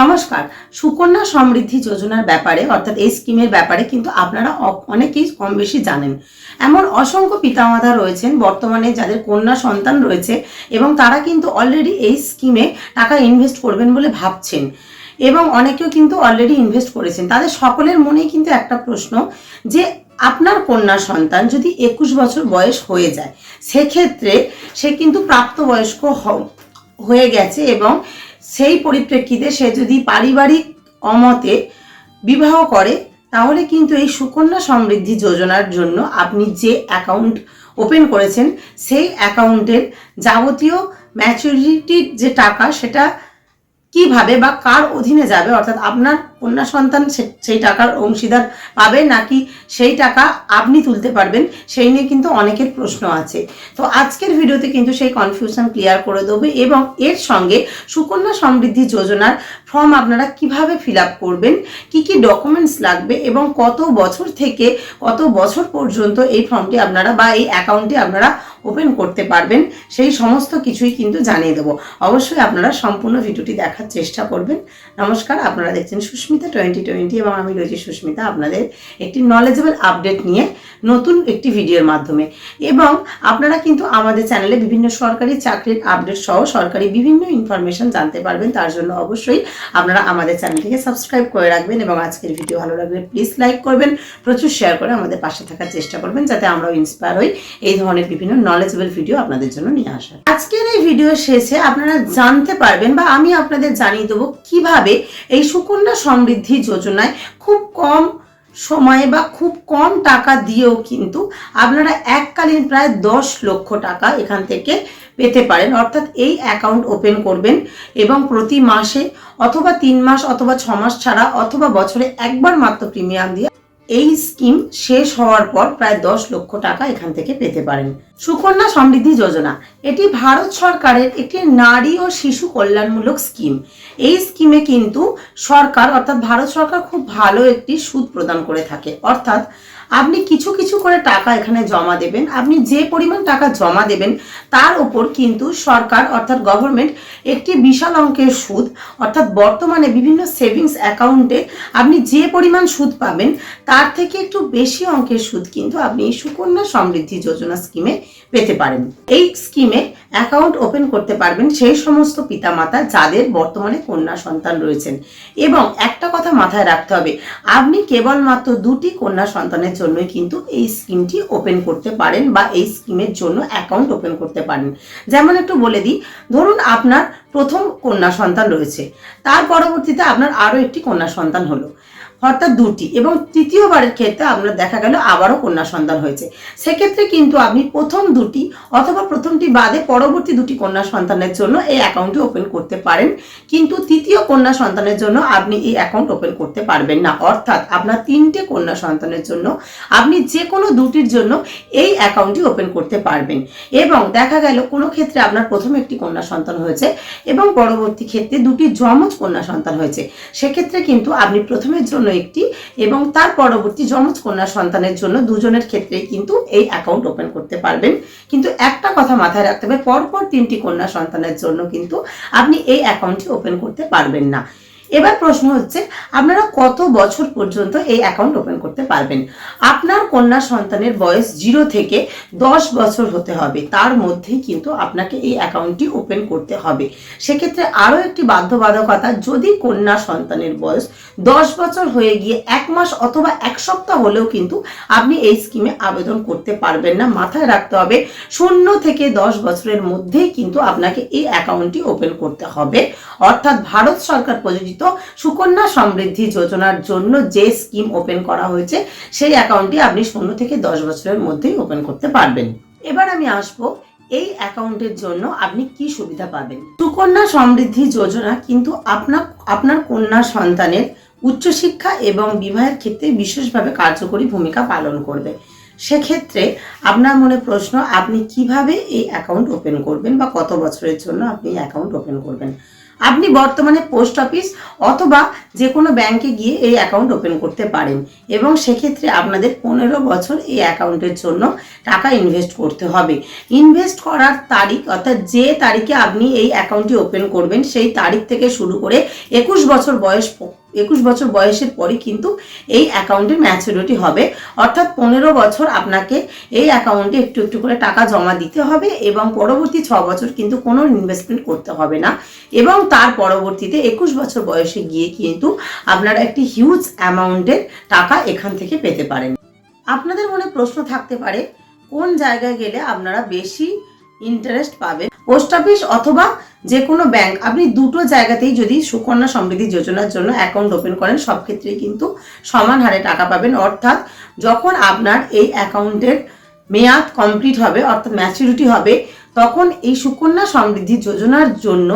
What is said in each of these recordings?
নমস্কার। সুকন্যা সমৃদ্ধি যোজনার ব্যাপারে, অর্থাৎ এই স্কিমের ব্যাপারে কিন্তু আপনারা অনেকেই কম বেশি জানেন। এমন অসংখ্য পিতামাতা রয়েছেন বর্তমানে যাদের কন্যা সন্তান রয়েছে এবং তারা কিন্তু অলরেডি এই স্কিমে টাকা ইনভেস্ট করবেন বলে ভাবছেন এবং অনেকেও কিন্তু অলরেডি ইনভেস্ট করেছেন। তাদের সকলের মনেই কিন্তু একটা প্রশ্ন যে আপনার কন্যা সন্তান যদি একুশ বছর বয়স হয়ে যায়, সেক্ষেত্রে সে কিন্তু প্রাপ্তবয়স্ক হয়ে গেছে এবং সেই পরিপ্রেক্ষিতে সে যদি পারিবারিক অমতে বিবাহ করে, তাহলে কিন্তু এই সুকন্যা সমৃদ্ধি যোজনার জন্য আপনি যে অ্যাকাউন্ট ওপেন করেছেন, সেই অ্যাকাউন্টের যাবতীয় ম্যাচুরিটির যে টাকা, সেটা কীভাবে বা কার অধীনে যাবে? অর্থাৎ আপনার কন্যা সন্তান সেই টাকার অংশীদার পাবে নাকি সেই টাকা আপনি তুলতে পারবেন? সেই নিয়ে কিন্তু অনেকের প্রশ্ন আছে। তো আজকের ভিডিওতে কিন্তু সেই কনফিউশন ক্লিয়ার করে দেবে এবং এর সঙ্গে সুকন্যা সমৃদ্ধি যোজনার ফর্ম আপনারা কীভাবে ফিল আপ করবেন? কি কি ডকুমেন্টস লাগবে? এবং কত বছর থেকে কত বছর পর্যন্ত এই ফর্মটি আপনারা বা এই অ্যাকাউন্টটি আপনারা ওপেন করতে পারবেন, সেই সমস্ত কিছুই কিন্তু জানিয়ে দেবো। অবশ্যই আপনারা সম্পূর্ণ ভিডিওটি দেখার চেষ্টা করবেন। নমস্কার, আপনারা দেখছেন সুস্মিতা টোয়েন্টি টোয়েন্টি এবং আমি রয়েছি সুস্মিতা আপনাদের একটি নলেজেবল আপডেট নিয়ে নতুন একটি ভিডিওর মাধ্যমে। এবং আপনারা কিন্তু আমাদের চ্যানেলে বিভিন্ন সরকারি চাকরির আপডেট সহ সরকারি বিভিন্ন ইনফরমেশন জানতে পারবেন, তার জন্য অবশ্যই আপনারা আমাদের চ্যানেলটিকে সাবস্ক্রাইব করে রাখবেন এবং আজকের ভিডিও ভালো লাগলে প্লিজ লাইক করবেন, প্রচুর শেয়ার করে আমাদের পাশে থাকার চেষ্টা করবেন যাতে আমরাও ইন্সপায়ার হই এই ধরনের বিভিন্ন নলেজেবল ভিডিও আপনাদের জন্য নিয়ে আসা আজকের এই ভিডিও শেষে আপনারা জানতে পারবেন বা আমি আপনাদের জানিয়ে দেবো কীভাবে এই সুকন্যা সমৃদ্ধি যোজনায় খুব কম সময়ে বা খুব কম টাকা দিয়েও কিন্তু আপনারা এককালীন প্রায় দশ লক্ষ টাকা এখান থেকে পেতে পারেন। অর্থাৎ এই অ্যাকাউন্ট ওপেন করবেন এবং প্রতি মাসে অথবা তিন মাস অথবা ছ মাস ছাড়া অথবা বছরে একবার মাত্র প্রিমিয়াম দিয়ে এই স্কিম শেষ হওয়ার পর প্রায় দশ লক্ষ টাকা এখান থেকে পেতে পারেন। সুকন্যা সমৃদ্ধি যোজনা, এটি ভারত সরকারের একটি নারী ও শিশু কল্যাণমূলক স্কিম। এই স্কিমে কিন্তু সরকার, অর্থাৎ ভারত সরকার খুব ভালো একটি সুদ প্রদান করে থাকে। অর্থাৎ আপনি কিছু কিছু করে টাকা এখানে জমা দেবেন। আপনি যে পরিমাণ টাকা জমা দেবেন, তার উপর কিন্তু সরকার অর্থাৎ গভর্নমেন্ট একটি বিশাল অঙ্কের সুদ, অর্থাৎ বর্তমানে বিভিন্ন সেভিংস অ্যাকাউন্টে আপনি যে পরিমাণ সুদ পাবেন, তার থেকে একটু বেশি অঙ্কের সুদ কিন্তু আপনি সুকন্যা সমৃদ্ধি যোজনা স্কিমে পেতে পারেন। এই স্কিমে অ্যাকাউন্ট ওপেন করতে পারবেন সেই সমস্ত পিতামাতা যাদের বর্তমানে কন্যা সন্তান রয়েছেন। এবং একটা কথা মাথায় রাখতে হবে, আপনি কেবলমাত্র দুটি কন্যা সন্তানের জন্যই কিন্তু এই স্কিমটি ওপেন করতে পারেন বা এই স্কিমের জন্য অ্যাকাউন্ট ওপেন করতে পারেন। যেমন একটু বলে দিই, ধরুন আপনার প্রথম কন্যা সন্তান রয়েছে, তার পরবর্তীতে আপনার আরও একটি কন্যা সন্তান হলো। অর্থাৎ দুটি। এবং তৃতীয়বারের ক্ষেত্রে আপনার দেখা গেল আবারও কন্যা সন্তান হয়েছে। সেক্ষেত্রে কিন্তু আপনি প্রথম দুটি অথবা প্রথমটি বাদে পরবর্তী দুটি কন্যা সন্তানের জন্য এই অ্যাকাউন্টটি ওপেন করতে পারেন। কিন্তু তৃতীয় কন্যা সন্তানের জন্য আপনি এই অ্যাকাউন্ট ওপেন করতে পারবেন না। অর্থাৎ আপনার তিনটে কন্যা সন্তানের জন্য আপনি যে কোনো দুটির জন্য এই অ্যাকাউন্টটি ওপেন করতে পারবেন। এবং দেখা গেল কোনো ক্ষেত্রে আপনার প্রথম একটি কন্যা সন্তান হয়েছে এবং পরবর্তী ক্ষেত্রে দুটি যমজ কন্যা সন্তান হয়েছে। সেক্ষেত্রে কিন্তু আপনি প্রথমের জন্য একটি এবং তার পরবর্তী যমজ কন্যা সন্তানের জন্য দুজনের ক্ষেত্রেই কিন্তু এই অ্যাকাউন্ট ওপেন করতে পারবেন। কিন্তু একটা কথা মাথায় রাখতে হবে, পরপর তিনটি কন্যা সন্তানের জন্য কিন্তু আপনি এই অ্যাকাউন্টটি ওপেন করতে পারবেন না। এবার প্রশ্ন হচ্ছে, আপনারা কত বছর পর্যন্ত এই অ্যাকাউন্ট ওপেন করতে পারবেন? আপনার কন্যা সন্তানের বয়স জিরো থেকে দশ বছর হতে হবে। তার মধ্যেই কিন্তু আপনাকে এই অ্যাকাউন্টটি ওপেন করতে হবে। সেক্ষেত্রে আরও একটি বাধ্যবাধকতা, যদি কন্যা সন্তানের বয়স দশ বছর হয়ে গিয়ে এক মাস অথবা এক সপ্তাহ হলেও কিন্তু আপনি এই স্কিমে আবেদন করতে পারবেন না। মাথায় রাখতে হবে, শূন্য থেকে দশ বছরের মধ্যেই কিন্তু আপনাকে এই অ্যাকাউন্টটি ওপেন করতে হবে। অর্থাৎ ভারত সরকার প্রযোজিত সুকন্যা সমৃদ্ধি যোজনার জন্য যে স্কিম ওপেন করা হয়েছে, সেই অ্যাকাউন্টটি আপনি শূন্য থেকে দশ বছরের মধ্যেই ওপেন করতে পারবেন। এবার আমি আসব এই অ্যাকাউন্টের জন্য আপনি কি সুবিধা পাবেন? সুকন্যা সমৃদ্ধি যোজনা কিন্তু আপনার আপনার কন্যা সন্তানের উচ্চশিক্ষা এবং বিবাহের ক্ষেত্রে বিশেষভাবে কার্যকরী ভূমিকা পালন করবে। সেক্ষেত্রে আপনার মনে প্রশ্ন, আপনি কীভাবে এই অ্যাকাউন্ট ওপেন করবেন বা কত বছরের জন্য আপনি অ্যাকাউন্ট ওপেন করবেন? আপনি বর্তমানে পোস্ট অফিস অথবা যে কোনো ব্যাংকে গিয়ে এই অ্যাকাউন্ট ওপেন করতে পারেন এবং সেক্ষেত্রে আপনাদের পনেরো বছর এই অ্যাকাউন্টের জন্য টাকা ইনভেস্ট করতে হবে। ইনভেস্ট করার তারিখ অর্থাৎ যে তারিখে আপনি এই অ্যাকাউন্টটি ওপেন করবেন সেই তারিখ থেকে শুরু করে একুশ বছর বয়স একুশ বছর বয়সের পরই কিন্তু এই অ্যাকাউন্টের ম্যাচুরিটি হবে। অর্থাৎ পনেরো বছর আপনাকে এই অ্যাকাউন্টে একটু একটু করে টাকা জমা দিতে হবে এবং পরবর্তী ছ বছর কিন্তু কোনো ইনভেস্টমেন্ট করতে হবে না। এবং তার পরবর্তীতে একুশ বছর বয়সে গিয়ে কিন্তু আপনারা একটি হিউজ অ্যামাউন্টের টাকা এখান থেকে পেতে পারেন। আপনাদের মনে প্রশ্ন থাকতে পারে, কোন জায়গায় গেলে আপনারা বেশি ইন্টারেস্ট পাবেন? পোস্ট অফিস অথবা যে কোনো ব্যাংক, আপনি দুটো জায়গাতেই যদি সুকন্যা সমৃদ্ধি যোজনার জন্য অ্যাকাউন্ট ওপেন করেন, সব ক্ষেত্রেই কিন্তু সমান হারে টাকা পাবেন। অর্থাৎ যখন আপনার এই অ্যাকাউন্টের মেয়াদ কমপ্লিট হবে, অর্থাৎ ম্যাচুরিটি হবে, তখন এই সুকন্যা সমৃদ্ধি যোজনার জন্য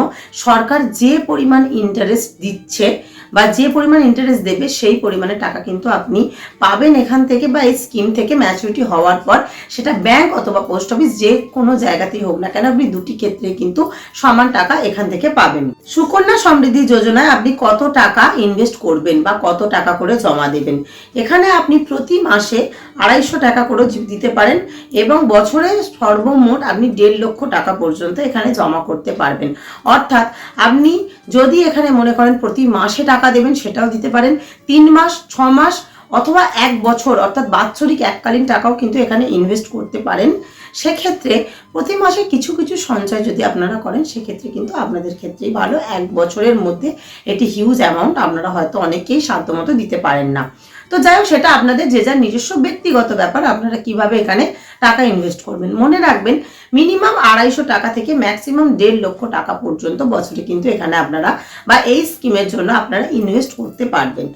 সরকার যে পরিমাণ ইন্টারেস্ট দিচ্ছে বা যে পরিমাণ ইন্টারেস্ট দেবে, সেই পরিমাণে টাকা কিন্তু আপনি পাবেন এখান থেকে বা এই স্কিম থেকে ম্যাচুরিটি হওয়ার পর। সেটা ব্যাংক অথবা পোস্ট অফিস যে কোনো জায়গাতেই হোক না কেন, আপনি দুটি ক্ষেত্রে কিন্তু সমান টাকা এখান থেকে পাবেন। সুকন্যা সমৃদ্ধি যোজনায় আপনি কত টাকা ইনভেস্ট করবেন বা কত টাকা করে জমা দেবেন? এখানে আপনি প্রতি মাসে আড়াইশো টাকা করে দিতে পারেন এবং বছরে সর্বমোট আপনি দেড় লক্ষ টাকা পর্যন্ত এখানে জমা করতে পারবেন। অর্থাৎ আপনি যদি এখানে মনে করেন প্রতি মাসে টাকা দেবেন সেটাও দিতে পারেন। তিন মাস, ছ মাস অথবা এক বছর, অর্থাৎ বাৎসরিক এককালীন টাকাও কিন্তু এখানে ইনভেস্ট করতে পারেন। সেক্ষেত্রে প্রতি মাসে কিছু কিছু সঞ্চয় যদি আপনারা করেন, সেক্ষেত্রে কিন্তু আপনাদের ক্ষেত্রেই ভালো। এক বছরের মধ্যে এটি হিউজ অ্যামাউন্ট আপনারা হয়তো অনেকেই সাধ্যমতো দিতে পারেন না। তো যাই হোক, সেটা আপনাদের যে যার নিজস্ব ব্যক্তিগত ব্যাপার, আপনারা কীভাবে এখানে টাকা ইনভেস্ট করবেন। মনে রাখবেন মিনিমাম আড়াইশো টাকা থেকে ম্যাক্সিমাম দেড় লক্ষ টাকা পর্যন্ত বছরে কিন্তু এখানে আপনারা বা এই স্কিমের জন্য আপনারা ইনভেস্ট করতে পারবেন।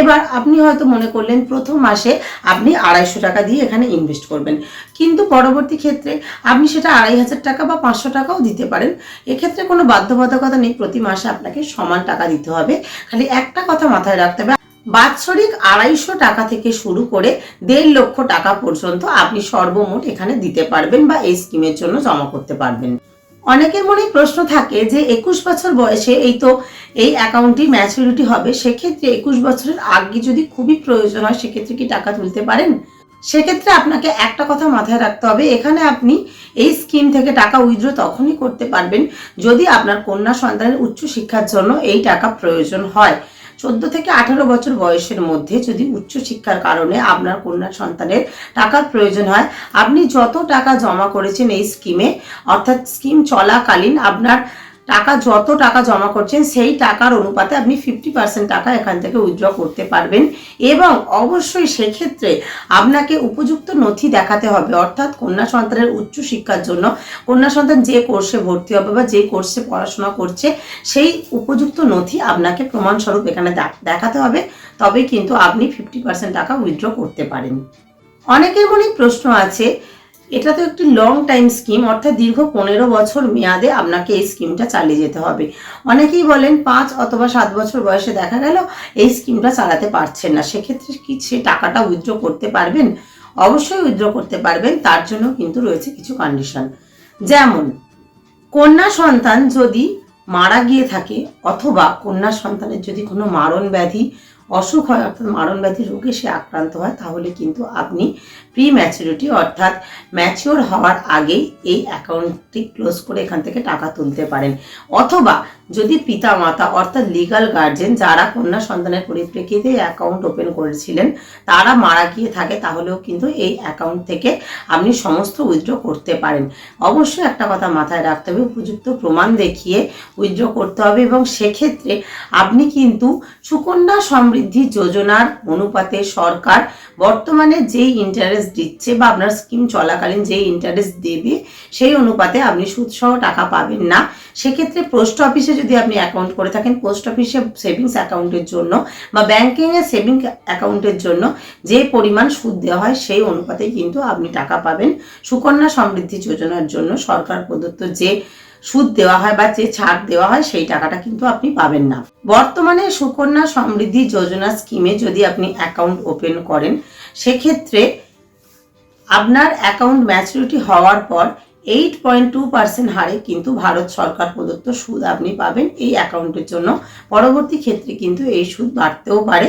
এবার আপনি হয়তো মনে করলেন, প্রথম মাসে আপনি আড়াইশো টাকা দিয়ে এখানে ইনভেস্ট করবেন। কিন্তু পরবর্তী ক্ষেত্রে আপনি সেটা আড়াই হাজার টাকা বা পাঁচশো টাকাও দিতে পারেন। এক্ষেত্রে কোনো বাধ্যবাধকতা নেই, প্রতি মাসে আপনাকে সমান টাকা দিতে হবে। খালি একটা কথা মাথায় রাখতে হবে বাৎসরিক আড়াইশো টাকা থেকে শুরু করে দেড় লক্ষ টাকা পর্যন্ত আপনি সর্বমোট এখানে দিতে পারবেন বা এই স্কিমের জন্য জমা করতে পারবেন। অনেকের মনে প্রশ্ন থাকে যে একুশ বছর বয়সে এই তো এই অ্যাকাউন্টটি ম্যাচুরিটি হবে, সেক্ষেত্রে একুশ বছরের আগে যদি খুবই প্রয়োজন হয়, সেক্ষেত্রে কি টাকা তুলতে পারেন? সেক্ষেত্রে আপনাকে একটা কথা মাথায় রাখতে হবে, এখানে আপনি এই স্কিম থেকে টাকা উইথড্র তখনই করতে পারবেন যদি আপনার কন্যা সন্তানের উচ্চ শিক্ষার জন্য এই টাকা প্রয়োজন হয়। চোদ্দ থেকে আঠারো বছর বয়সের মধ্যে যদি উচ্চ শিক্ষার কারণে আপনার কন্যা সন্তানের টাকার প্রয়োজন হয়, আপনি যত টাকা জমা করেছেন এই স্কিমে অর্থাৎ স্কিম চলাকালীন আপনার টাকা, যত টাকা জমা করছেন, সেই টাকার অনুপাতে আপনি ফিফটি পার্সেন্ট টাকা এখান থেকে উইথড্র করতে পারবেন। এবং অবশ্যই সেক্ষেত্রে আপনাকে উপযুক্ত নথি দেখাতে হবে, অর্থাৎ কন্যা সন্তানের উচ্চ শিক্ষার জন্য। কন্যা সন্তান যে কোর্সে ভর্তি হবে বা যে কোর্সে পড়াশোনা করছে, সেই উপযুক্ত নথি আপনাকে প্রমাণস্বরূপ এখানে দেখাতে হবে। তবে কিন্তু আপনি ফিফটি পার্সেন্ট টাকা উইথড্র করতে পারেন। অনেকের মনে প্রশ্ন আছে এটা তো একটি লং টাইম স্কিম অর্থাৎ দীর্ঘ পনেরো বছর মেয়াদে আপনাকে এই স্কিমটা চালিয়ে যেতে হবে। অনেকেই বলেন পাঁচ অথবা সাত বছর বয়সে দেখা গেল এই স্কিমটা চালাতে পারছেন না। সেক্ষেত্রে কি সে টাকাটা উইথড্র করতে পারবেন? অবশ্যই উইথড্র করতে পারবেন, তার জন্য কিন্তু রয়েছে কিছু কন্ডিশন যেমন, কন্যা সন্তান যদি মারা গিয়ে থাকে, অথবা কন্যা সন্তানের যদি কোনো মারণ ব্যাধি, অসুখ হয়, অর্থাৎ মারণ ব্যাধি রোগে সে আক্রান্ত হয়, তাহলে কিন্তু আপনি প্রি ম্যাচুরিটি অর্থাৎ ম্যাচিওর হওয়ার আগেই এই অ্যাকাউন্টটি ক্লোজ করে এখান থেকে টাকা তুলতে পারেন। অথবা যদি পিতা মাতা অর্থাৎ লিগাল গার্জেন যারা কন্যা সন্তানের পরিপ্রেক্ষিতে অ্যাকাউন্ট ওপেন করেছিলেন, তারা মারা গিয়ে থাকে, তাহলেও কিন্তু এই অ্যাকাউন্ট থেকে আপনি সমস্ত উইথড্র করতে পারেন। অবশ্যই একটা কথা মাথায় রাখতে হবে, উপযুক্ত প্রমাণ দেখিয়ে উইথড্র করতে হবে এবং সেক্ষেত্রে আপনি কিন্তু সুকন্যা সমৃদ্ধি যোজনার অনুপাতে সরকার বর্তমানে যেই ইন্টারেস্ট দিচ্ছে বা আপনার স্কিম চলাকালীন যেই ইন্টারেস্ট দেবে, সেই অনুপাতে আপনি সুদসহ টাকা পাবেন না। সেক্ষেত্রে পোস্ট অফিসে যদি আপনি অ্যাকাউন্ট করে থাকেন পোস্ট অফিসে সেভিংস অ্যাকাউন্টের জন্য বা ব্যাংকিংয়ে সেভিং অ্যাকাউন্টের জন্য যে পরিমাণ সুদ দেওয়া হয়, সেই অনুপাতেই কিন্তু আপনি টাকা পাবেন। সুকন্যা সমৃদ্ধি যোজনার জন্য সরকার প্রদত্ত যে সুদ দেওয়া হয় বা যে ছাড় দেওয়া হয়, সেই টাকাটা কিন্তু আপনি পাবেন না। বর্তমানে সুকন্যা সমৃদ্ধি যোজনা স্কিমে যদি আপনি অ্যাকাউন্ট ওপেন করেন, সেক্ষেত্রে আপনার অ্যাকাউন্ট ম্যাচুরিটি হওয়ার পর এইট পয়েন্ট টু পার্সেন্ট হারে কিন্তু ভারত সরকার প্রদত্ত সুদ আপনি পাবেন এই অ্যাকাউন্টের জন্য। পরবর্তী ক্ষেত্রে কিন্তু এই সুদ বাড়তেও পারে।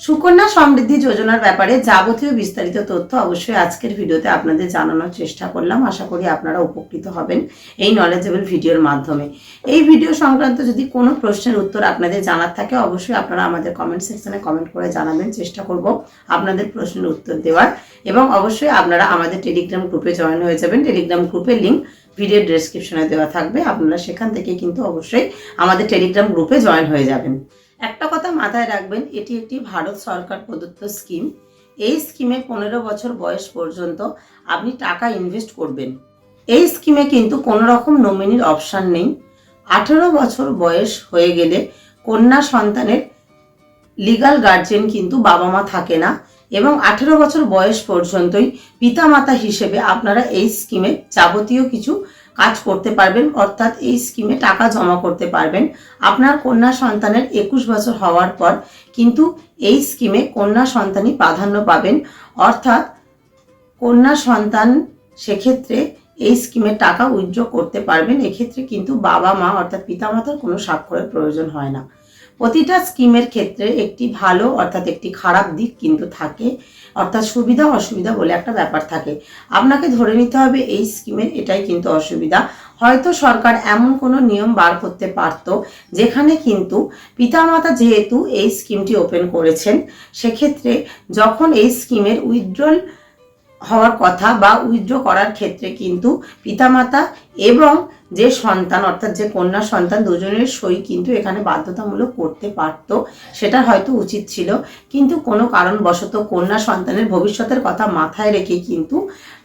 সুকন্যা সমৃদ্ধি যোজনার ব্যাপারে যাবতীয় বিস্তারিত তথ্য অবশ্যই আজকের ভিডিওতে আপনাদের জানানোর চেষ্টা করলাম। আশা করি আপনারা উপকৃত হবেন এই নলেজেবল ভিডিওর মাধ্যমে। এই ভিডিও সংক্রান্ত যদি কোনো প্রশ্নের উত্তর আপনাদের জানার থাকে, অবশ্যই আপনারা আমাদের কমেন্ট সেকশনে কমেন্ট করে জানাবেন। চেষ্টা করব আপনাদের প্রশ্নের উত্তর দেওয়ার। এবং অবশ্যই আপনারা আমাদের টেলিগ্রাম গ্রুপে জয়েন হয়ে যাবেন। টেলিগ্রাম গ্রুপের লিঙ্ক ভিডিও ডেসক্রিপশনে দেওয়া থাকবে। আপনারা সেখান থেকে কিন্তু অবশ্যই আমাদের টেলিগ্রাম গ্রুপে জয়েন হয়ে যাবেন। একটা কথা মাথায় রাখবেন, এটি একটি ভারত সরকার প্রদত্ত স্কিম। এই স্কিমে পনেরো বছর বয়স পর্যন্ত আপনি টাকা ইনভেস্ট করবেন। এই স্কিমে কিন্তু কোনো রকম নমিনির অপশান নেই। আঠেরো বছর বয়স হয়ে গেলে কন্যা সন্তানের লিগাল গার্জেন কিন্তু বাবা মা থাকে না এবং আঠেরো বছর বয়স পর্যন্তই পিতামাতা হিসেবে আপনারা এই স্কিমে যাবতীয় কিছু কাজ করতে পারবেন, অর্থাৎ এই স্কিমে টাকা জমা করতে পারবেন। আপনার কন্যা সন্তানের একুশ বছর হওয়ার পর কিন্তু এই স্কিমে কন্যা সন্তানই প্রাধান্য পাবেন। অর্থাৎ কন্যা সন্তান সেক্ষেত্রে এই স্কিমে টাকা উইথড্র করতে পারবেন। এক্ষেত্রে কিন্তু বাবা মা অর্থাৎ পিতামাতার কোনো স্বাক্ষরের প্রয়োজন হয় না। প্রতিটা স্কিমের ক্ষেত্রে একটি ভালো অর্থাৎ একটি খারাপ দিক কিন্তু থাকে, অর্থাৎ সুবিধা, অসুবিধা বলে একটা ব্যাপার থাকে। আপনাকে ধরে নিতে হবে এই স্কিমের এটাই কিন্তু অসুবিধা। হয়তো সরকার এমন কোনো নিয়ম বার করতে পারতো, যেখানে কিন্তু পিতামাতা যেহেতু এই স্কিমটি ওপেন করেছেন, সেক্ষেত্রে যখন এই স্কিমের উইথড্রল হওয়ার কথা বা উইথড্র করার ক্ষেত্রে কিন্তু পিতামাতা এবং যে সন্তান, অর্থাৎ যে কন্যা সন্তান দুজনের সই কিন্তু এখানে বাধ্যতামূলক করতে পারত, সেটা হয়তো উচিত ছিল। কিন্তু কোনো কারণবশত কন্যা সন্তানের ভবিষ্যতের কথা মাথায় রেখে কিন্তু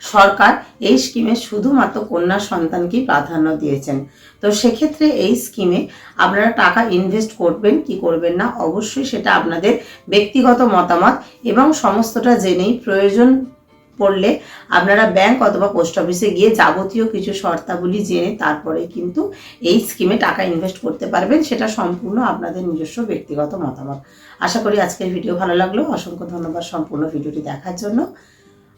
সরকার এই স্কিমে শুধুমাত্র কন্যা সন্তানকেই প্রাধান্য দিয়েছেন। তো সেক্ষেত্রে এই স্কিমে আপনারা টাকা ইনভেস্ট করবেন, কি করবেন না, অবশ্যই সেটা আপনাদের ব্যক্তিগত মতামত এবং সমস্তটা জেনেই প্রয়োজন পড়লে আপনারা ব্যাংক অথবা পোস্ট অফিসে গিয়ে যাবতীয় কিছু শর্তাবলী জেনে তারপরে কিন্তু এই স্কিমে টাকা ইনভেস্ট করতে পারবেন, সেটা সম্পূর্ণ আপনাদের নিজস্ব ব্যক্তিগত মতামত। আশা করি আজকের ভিডিও ভালো লাগল। অসংখ্য ধন্যবাদ সম্পূর্ণ ভিডিওটি দেখার জন্য।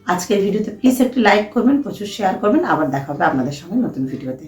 আজকের ভিডিওতে প্লিজ একটি লাইক করবেন, প্রচুর শেয়ার করবেন। আবার দেখা হবে আপনাদের সঙ্গে নতুন ভিডিওতে